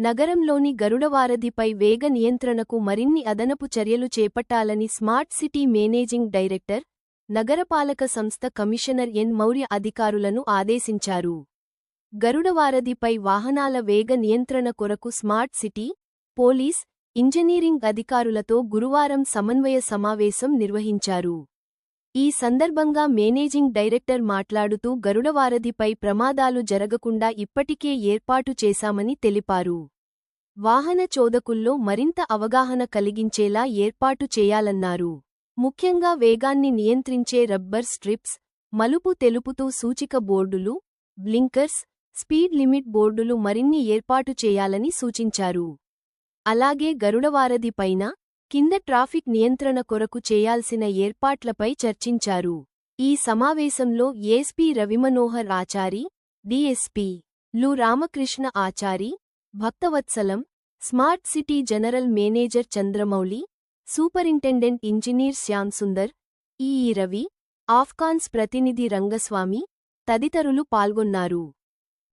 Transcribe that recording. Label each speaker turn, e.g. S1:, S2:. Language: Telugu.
S1: నగరంలోని గరుడవారధిపై వేగ నియంత్రణకు మరిన్ని అదనపు చర్యలు చేపట్టాలని స్మార్ట్ సిటీ మేనేజింగ్ డైరెక్టర్ నగరపాలక సంస్థ కమిషనర్ ఎన్. మౌర్య అధికారులను ఆదేశించారు. గరుడవారధిపై వాహనాల వేగ నియంత్రణ కొరకు స్మార్ట్ సిటీ పోలీస్ ఇంజనీరింగ్ అధికారులతో గురువారం సమన్వయ సమావేశం నిర్వహించారు. ఈ సందర్భంగా మేనేజింగ్ డైరెక్టర్ మాట్లాడుతూ గరుడవారధిపై ప్రమాదాలు జరగకుండా ఇప్పటికే ఏర్పాటు చేశామని తెలిపారు. వాహన చోదకుల్లో మరింత అవగాహన కలిగించేలా ఏర్పాటు చేయాలన్నారు. ముఖ్యంగా వేగాన్ని నియంత్రించే రబ్బర్ స్ట్రిప్స్ మలుపు తెలుపుతూ సూచిక బోర్డులు బ్లింకర్స్ స్పీడ్ లిమిట్ బోర్డులు మరిన్ని ఏర్పాటు చేయాలని సూచించారు. అలాగే గరుడవారధిపైన కింద ట్రాఫిక్ నియంత్రణ కొరకు చేయాల్సిన ఏర్పాట్లపై చర్చించారు. ఈ సమావేశంలో ఏఎస్పీ రవిమనోహర్ ఆచారి డిఎస్పీ లు Ramakrishna Achari Bhaktavatsalam smart city general manager Chandramouli superintendent engineer Shyamsundar EE Ravi ఆఫ్ఘాన్స్ ప్రతినిధి రంగస్వామి తదితరులు పాల్గొన్నారు.